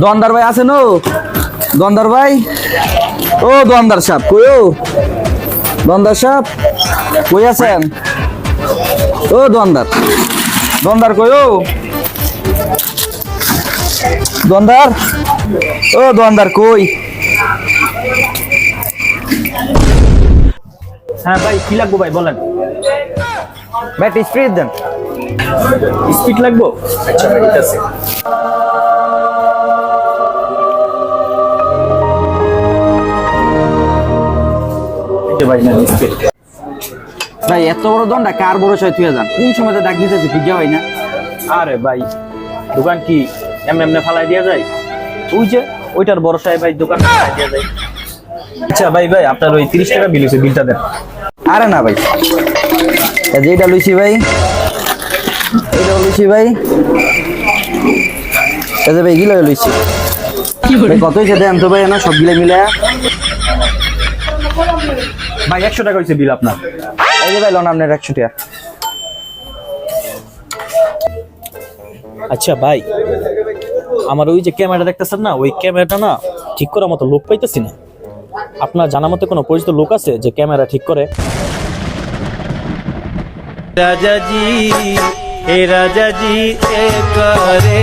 দোয়ানদার ভাই আছেন ও দোয়ানদার ভাই? ও দন্দার সাহেব কই ও? দোয়ানদার সাহেব কই আছেন? ও দোয়ানদার দোয়ানদার কই ও? দোয়ানদার ও দোয়ানদার কই? হ্যাঁ ভাই কি লাগবো ভাই বলেন। ভাই স্পিড দেন। স্পিড লাগবো? আচ্ছা ঠিক আছে। যে ভাই না ভাই এত বড় দণ্ডা কার বড় ছয় তুই যান কোন সময় ডাক দিতেছি বুঝা হয় না। আরে ভাই দোকান কি এমনি এমনি ফালাই দিয়া যায়? ওই যে ওইটার বড় সাহেব ভাই দোকান ফালাই দেওয়া যায়। আচ্ছা ভাই ভাই আপনার ওই তিরিশ টাকা বিল হয়েছে বিলটা দেন। আরে না ভাই। এই যে এটা লুচি ভাই। এটা লুচি ভাই। এই যে ভাই গিলো লুচি কত হয়েছে দেন তো ভাই না সবগুলো মিলে ভাই একশো টাকা হয়েছে বিল আপনার। এই যে ভাই লোন আপনার একশো টাকা। আচ্ছা ভাই আমার ওই যে ক্যামেরা দেখতেছেন না ওই ক্যামেরাটা না ঠিক করার মতো লোক পাইতেছি না। আপনার জানা মতে কোনো পরিচিত লোক আছে যে ক্যামেরা ঠিক করে? রাজাজি এ রাজাজি এ করে